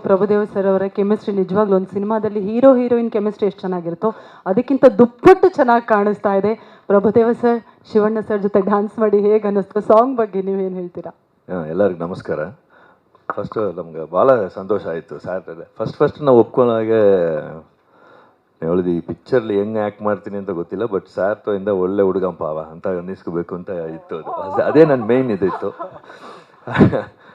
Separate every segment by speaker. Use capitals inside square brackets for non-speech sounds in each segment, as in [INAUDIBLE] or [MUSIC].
Speaker 1: Prabhudeva sir ಅವರ chemistry ನಿಜವಾಗ್ಲೂ ಒಂದು ಸಿನಿಮಾದಲ್ಲಿ ಹೀರೋ ಹೀರೋಯಿನ್ ಕೆಮಿಸ್ಟ್ರಿ ಎಷ್ಟು ಚೆನ್ನಾಗಿರುತ್ತೋ, ಅದಕ್ಕಿಂತ ದುಪ್ಪಟ್ಟು ಚೆನ್ನಾಗಿ ಕಾಣಿಸ್ತಾ ಇದೆ. ಪ್ರಭುದೇವ ಸರ್, ಶಿವಣ್ಣ ಸರ್ ಜೊತೆ ಡ್ಯಾನ್ಸ್ ಮಾಡಿ ಹೇಗೆ ಅನ್ನಿಸ್ತು? ಸಾಂಗ್ ಬಗ್ಗೆ ನೀವೇನು ಹೇಳ್ತೀರಾ?
Speaker 2: ಎಲ್ಲರಿಗೂ ನಮಸ್ಕಾರ. ಫಸ್ಟು ನಮ್ಗೆ ಭಾಳ ಸಂತೋಷ ಆಯಿತು ಸ್ಯಾಟರ್ಡೆ ಫಸ್ಟ್ ಫಸ್ಟ್ ನಾವು ಒಪ್ಕೊಂಡಾಗೆ ಹೇಳಿದ್ವಿ ಈ ಪಿಕ್ಚರ್ಲಿ ಹೆಂಗೆ ಆ್ಯಕ್ಟ್ ಮಾಡ್ತೀನಿ ಅಂತ ಗೊತ್ತಿಲ್ಲ ಬಟ್ ಇಂದ ಒಳ್ಳೆ ಹುಡುಗಂಪ ಅವ ಅಂತ ಅನ್ನಿಸ್ಕೋಬೇಕು ಅಂತ ಇತ್ತು ಅದೇ- ಅದೇ ನನ್ನ ಮೇಯ್ನ್ ಇದಿತ್ತು.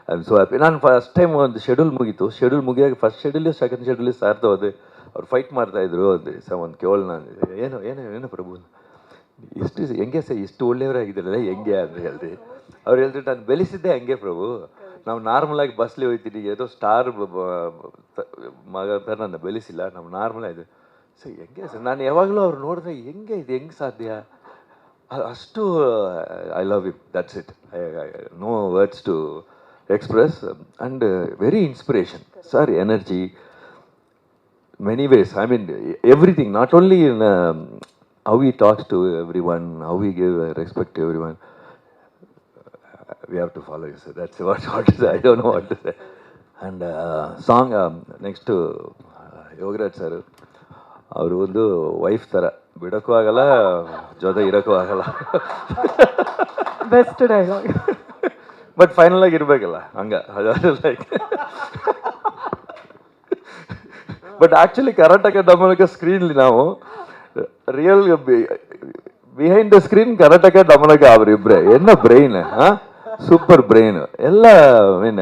Speaker 2: ಐ ಆಮ್ ಸೊ ಹ್ಯಾಪಿ ನಾನು ಫಸ್ಟ್ ಟೈಮ್ ಒಂದು ಶೆಡ್ಯೂಲ್ ಮುಗೀತು. ಶೆಡ್ಯೂಲ್ ಮುಗಿಯಾಗ ಫಸ್ಟ್ ಶೆಡ್ಯೂಲ್ ಸೆಕೆಂಡ್ ಶೆಡ್ಯೂಲ್ ಸಾರ್ದು ಹೋದೆ ಅವ್ರು ಫೈಟ್ ಮಾಡ್ತಾ ಇದ್ರು ಅಂದರೆ ಸ ಒಂದು ಕೇವಲ ನಾನು ಏನು ಏನು ಏನು ಪ್ರಭು. ಇಷ್ಟು ಹೆಂಗೆ ಸರ್, ಇಷ್ಟು ಒಳ್ಳೆಯವರಾಗಿದ್ದಾರಲ್ಲ, ಹೆಂಗೆ ಅಂತ ಹೇಳಿದೆ. ಅವ್ರು ಹೇಳಿದ್ರು, ನಾನು ಬೆಳೆಸಿದ್ದೆ ಹಂಗೆ ಪ್ರಭು. ನಾವು ನಾರ್ಮಲಾಗಿ ಬಸ್ಲಿ ಹೋಗ್ತೀನಿ ಏನೋ ಸ್ಟಾರ್ ಮಗ ಅಂತ ನಾನು ಬೆಳೆಸಿಲ್ಲ. ನಾವು ನಾರ್ಮಲ್ ಆಗಿದೆ ಸರ್, ಹೆಂಗೆ ಸರ್? ನಾನು ಯಾವಾಗಲೂ ಅವ್ರು ನೋಡಿದ್ರೆ ಹೆಂಗೆ ಇದು ಹೆಂಗೆ ಸಾಧ್ಯ? ಅಷ್ಟು I love you that's it no words to Express and very inspiration sir energy many ways. I mean, everything, not only in um, how he talks to everyone, how he give uh, respect to everyone. Uh, we have to follow you, so that's what, what to say. I don't know what to say. And uh, song, um, next to uh, Yograj sir ಅವರು ಒಂದು wife ಥರ ಬಿಡೋಕ್ಕೂ ಆಗಲ್ಲ ಜೊತೆ ಇರೋಕ್ಕೂ ಆಗಲ್ಲ
Speaker 1: best dialogue
Speaker 2: but final ಆಗಿ ಇರಬೇಕಲ್ಲ, ಹಂಗ. Like but actually Karnataka Damanaka ಸ್ಕ್ರೀನ್ಲಿ ನಾವು real behind the screen Karnataka Damanaka ಅವ್ರು ಇಬ್ರೆ. ಎನ್ನ ಬ್ರೈನ್ ಸೂಪರ್ ಬ್ರೈನ್ ಎಲ್ಲ ಮೀನ್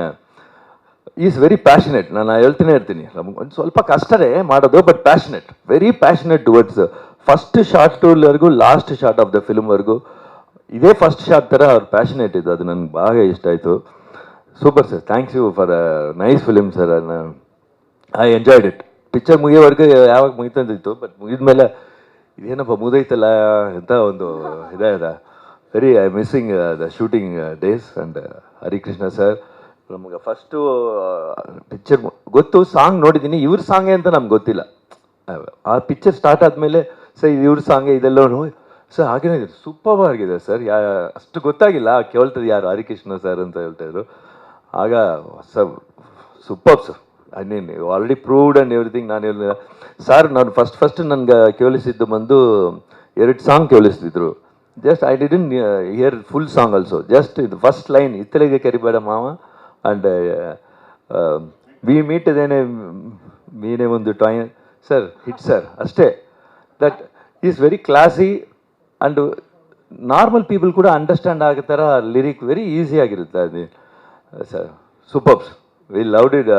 Speaker 2: ಈಸ್ ವೆರಿ ಪ್ಯಾಷನೆಟ್ ನಾನು ಹೇಳ್ತೀನಿ ಇರ್ತೀನಿ. ನಮ್ಗೆ ಒಂದು ಸ್ವಲ್ಪ ಕಷ್ಟನೇ ಮಾಡೋದು but passionate very passionate towards first shot ಟೂರ್ವರೆಗೂ last shot of the ಫಿಲ್ಮ್ವರೆಗೂ ಇದೇ ಫಸ್ಟ್ ಶಾಟ್ ಥರ ಅವ್ರು ಪ್ಯಾಷನೇಟ್ ಇದ್ದು, ಅದು ನನಗೆ ಭಾಳ ಇಷ್ಟ ಆಯಿತು. Super sir thanks you for a nice film sir I enjoyed it picture ಮುಗಿಯೋವರೆಗೂ ಯಾವಾಗ ಮುಗಿತಂದಿತ್ತು ಬಟ್ ಮುಗಿದ ಮೇಲೆ ಇದೇನಪ್ಪ ಮುಗಿದೈತಲ್ಲ ಅಂತ ಒಂದು ಇದೇ ಇದೆ very I missing the shooting days and Harikrishna sir ನಮ್ಗೆ ಫಸ್ಟು ಪಿಕ್ಚರ್ ಗೊತ್ತು ಸಾಂಗ್ ನೋಡಿದ್ದೀನಿ ಇವ್ರ ಸಾಂಗೇ ಅಂತ ನಮ್ಗೆ ಗೊತ್ತಿಲ್ಲ. ಆ ಪಿಕ್ಚರ್ ಸ್ಟಾರ್ಟ್ ಆದಮೇಲೆ, ಸರ್, ಇವ್ರ ಸಾಂಗೇ ಇದೆಲ್ಲ ಸರ್, ಹಾಗೇನೇ ಸೂಪರ್ ಆಗಿದೆ ಸರ್. ಯಾ, ಅಷ್ಟು ಗೊತ್ತಾಗಿಲ್ಲ. ಕೇಳ್ತದೆ ಯಾರು? ಹರಿಕೃಷ್ಣ ಸರ್ ಅಂತ ಹೇಳ್ತಾ ಇದ್ರು. ಆಗ, sir super sir I mean already proved and everything ನಾನು ಹೇಳಿಲ್ಲ ಸರ್ ನಾನು ಫಸ್ಟ್ ಫಸ್ಟ್ ನನಗೆ ಕೇಳಿಸಿದ್ದು ಬಂದು ಎರಡು song ಕೇಳಿಸ್ತಿದ್ರು. Just I didn't hear full song also just ಇದು ಫಸ್ಟ್ ಲೈನ್ ಇತ್ತಲೆಗೆ ಕರಿಬೇಡ ಮಾವ ಆ್ಯಂಡ್ ವಿ ಮೀಟ್ ಇದೇನೆ ಮೀನೇ ಒಂದು ಟಾಯ್ ಸರ್ ಹಿಟ್ ಸರ್ ಅಷ್ಟೇ. That is very classy and normal people ಕೂಡ ಅಂಡರ್ಸ್ಟ್ಯಾಂಡ್ ಆಗೋ ಥರ ಲಿರಿಕ್ ವೆರಿ ಈಸಿ ಆಗಿರುತ್ತೆ ಅದು sir supers we loved it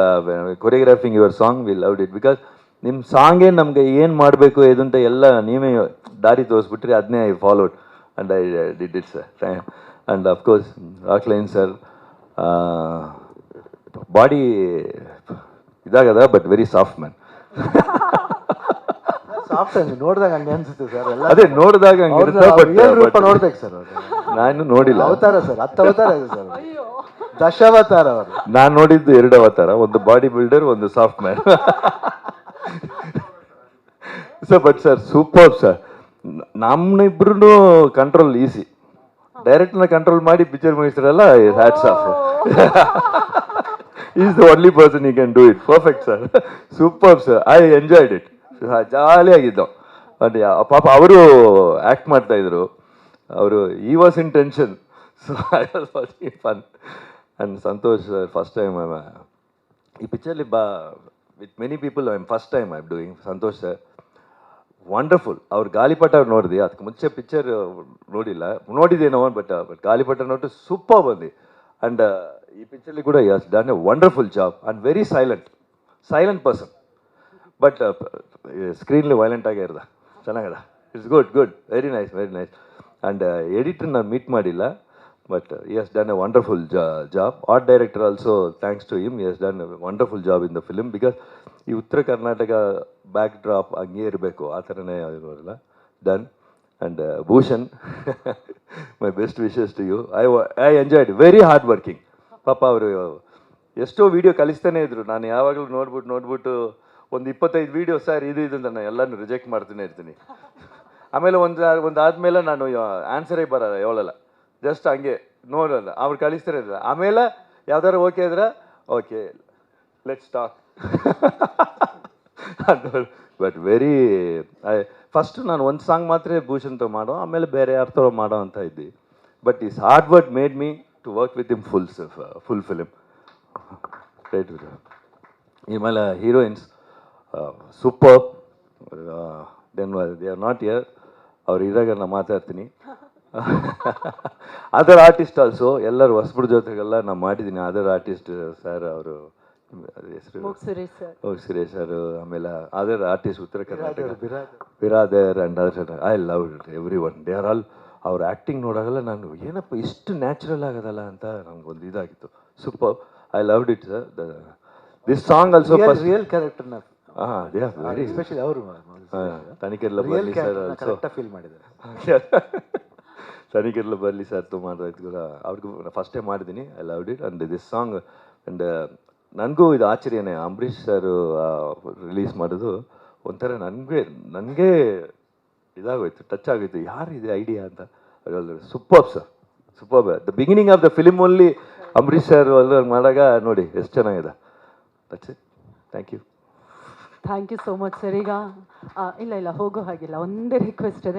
Speaker 2: choreographing your song we loved it because ನಿಮ್ಮ ಸಾಂಗೇ ನಮಗೆ ಏನು ಮಾಡಬೇಕು ಇದಂತ ಎಲ್ಲ ನೀವೇ ದಾರಿ ತೋರಿಸ್ಬಿಟ್ರಿ ಅದನ್ನೇ I followed and I did it sir and of course Rockline sir body ಇದಾಗದ but very soft man
Speaker 3: soft ಹಂಗೆ ನೋಡಿದಾಗ ಹಂಗೆ ಅನ್ಸುತ್ತೆ ಸರ್ ಎಲ್ಲ
Speaker 2: ಅದೇ ನೋಡಿದಾಗ but-
Speaker 3: real ರೂಪ
Speaker 2: but
Speaker 3: ನೋಡ್ಬೇಕು ಸರ್ ಅವರು.
Speaker 2: ನಾನು ನೋಡಿಲ್ಲ.
Speaker 3: ಅವತಾರ ಸರ್ ಹತ್ತು ಅವತಾರ ಇದೆ ಸರ್ ದಶಾವತಾರ ಅವರು.
Speaker 2: ನಾನು ನೋಡಿದ್ದು ಎರಡು ಅವತಾರ ಒಂದು ಬಾಡಿ ಬಿಲ್ಡರ್ ಒಂದು soft man sir but sir super sir ನಮ್ಮನಿಬ್ರು control easy ಡೈರೆಕ್ಟ್ನ ಕಂಟ್ರೋಲ್ ಮಾಡಿ picture ಮುಗಿಸ್ತಾರಲ್ಲ hats off is the only person you can do it perfect sir super sir I enjoyed it ಜಾಲಿಯಾಗಿದ್ದು. But ಪಾಪ ಅವರು act ಮಾಡ್ತಾ ಇದ್ರು. ಅವರು [LAUGHS] he was in tension fun and Santosh first time ಈ ಪಿಕ್ಚರ್ಲಿ ಬಾ with many people I am first time I am doing Santosh sir wonderful ಅವ್ರು ಗಾಲಿಪಟ ನೋಡಿದೆ. ಅದಕ್ಕೆ ಮುಂಚೆ ಪಿಕ್ಚರ್ ನೋಡಿಲ್ಲ. ನೋಡಿದ್ದೇನೋ ಬಟ್ ಬಟ್ ಗಾಲಿಪಟ ನೋಟು ಸೂಪರ್ ಬಂದು ಆ್ಯಂಡ್ ಈ ಪಿಕ್ಚರ್ಲಿ ಕೂಡ he's done a wonderful job and very silent silent person but ಸ್ಕ್ರೀನ್ಲಿ violent ಆಗೇ ಇರ್ದ. ಚೆನ್ನಾಗದ? It's good good very nice very nice and editor ನಾನು ಮೀಟ್ ಮಾಡಿಲ್ಲ. But he's done a wonderful job art director also thanks to him he's done wonderful job in the film because ಈ Uttara Karnataka back drop ಹಂಗೆ ಇರಬೇಕು. ಆ ಥರನೇ ಇರೋಲ್ಲ done and Bhushan my best wishes to you I I enjoyed very hard working ಪಾಪ ಅವರು, ಎಷ್ಟೋ video ಕಲಿಸ್ತಾನೆ ಇದ್ರು. ನಾನು ಯಾವಾಗಲೂ ನೋಡ್ಬಿಟ್ಟು ನೋಡ್ಬಿಟ್ಟು ಒಂದು ಇಪ್ಪತ್ತೈದು ವಿಡಿಯೋ ಸರ್ ಇದು ಇದು ನಾನು ಎಲ್ಲನೂ ರಿಜೆಕ್ಟ್ ಮಾಡ್ತಾನೆ ಇರ್ತೀನಿ. ಆಮೇಲೆ ಒಂದು ಒಂದು ಆದಮೇಲೆ ನಾನು ಆನ್ಸರೇ ಬರಲ್ಲ, ಹೇಳಲ್ಲ. ಜಸ್ಟ್ ಹಂಗೆ ನೋಡಲ್ಲ, ಅವ್ರು ಕಳಿಸ್ತಾರೆ ಆಮೇಲೆ ಯಾವ್ದಾದ್ರು ಓಕೆ ಇದ್ರೆ okay let's talk but very first ನಾನು ಒಂದು ಸಾಂಗ್ ಮಾತ್ರ ಭೂಷಣ್ ತೊಗೊ ಮಾಡೋ, ಆಮೇಲೆ ಬೇರೆ ಯಾರ ಮಾಡೋ ಅಂತ ಇದ್ದಿ. But is hard word made me to work with him full full film right ಆಮೇಲೆ heroines super then they are not here ಅವ್ರು ಇದ್ರಾಗ ನಾನು ಮಾತಾಡ್ತೀನಿ. ಅದರ್ ಆರ್ಟಿಸ್ಟ್ ಆಲ್ಸೋ ಎಲ್ಲರೂ ಹೊಸಬ್ರ ಜೊತೆಗೆಲ್ಲ ನಾನು ಮಾಡಿದ್ದೀನಿ. ಅದರ್ ಆರ್ಟಿಸ್ಟ್ ಸರ್ ಅವರು ಹೆಸರು?
Speaker 1: ಸುರೇಶ್ ಸರ್.
Speaker 2: ಆಮೇಲೆ other artist Uttara Karnataka. Biradar and other I love it every one they are all ಅವ್ರ ಆ್ಯಕ್ಟಿಂಗ್ ನೋಡಾಗಲ್ಲ ನಾನು ಏನಪ್ಪ ಇಷ್ಟು ನ್ಯಾಚುರಲ್ ಆಗೋದಲ್ಲ ಅಂತ ನನಗೊಂದು ಇದಾಗಿತ್ತು. Super I loved it sir
Speaker 3: this song
Speaker 2: also real are very
Speaker 3: especially ಅವರು
Speaker 2: ತನಿಖೆಲ್ಲ ಬರಲಿ ಸರ್
Speaker 3: ಕರೆಕ್ಟಾಗಿ ಫೀಲ್ ಮಾಡಿದ್ದಾರೆ.
Speaker 2: ತನಿಖೆಲ್ಲ ಬರಲಿ ಸರ್ ತು ಮಾಡೋದು ಕೂಡ ಅವ್ರಿಗೂ ಫಸ್ಟ್ ಟೈಮ್ ಮಾಡಿದ್ದೀನಿ. I loved it and this song and ನನಗೂ ಇದು ಆಶ್ಚರ್ಯನೇ. ಅಂಬರೀಷ್ ಸರ್ ರಿಲೀಸ್ ಮಾಡೋದು ಒಂಥರ ನನಗೆ ನನಗೆ ಇದಾಗೋಯ್ತು ಟಚ್ ಆಗೋಯ್ತು. ಯಾರು ಇದೆ ಐಡಿಯಾ ಅಂತ super sir super the beginning of the film only Ambareesh sir ಅಲ್ಲಿ ಮಾಡಾಗ ನೋಡಿ ಎಷ್ಟು ಚೆನ್ನಾಗಿದೆ. That's it thank you
Speaker 1: thank you so much sir ಈಗ ಇಲ್ಲ ಇಲ್ಲ ಹೋಗೋ ಹಾಗಿಲ್ಲ. ಒಂದೇ ರಿಕ್ವೆಸ್ಟ್ ಇದೆ.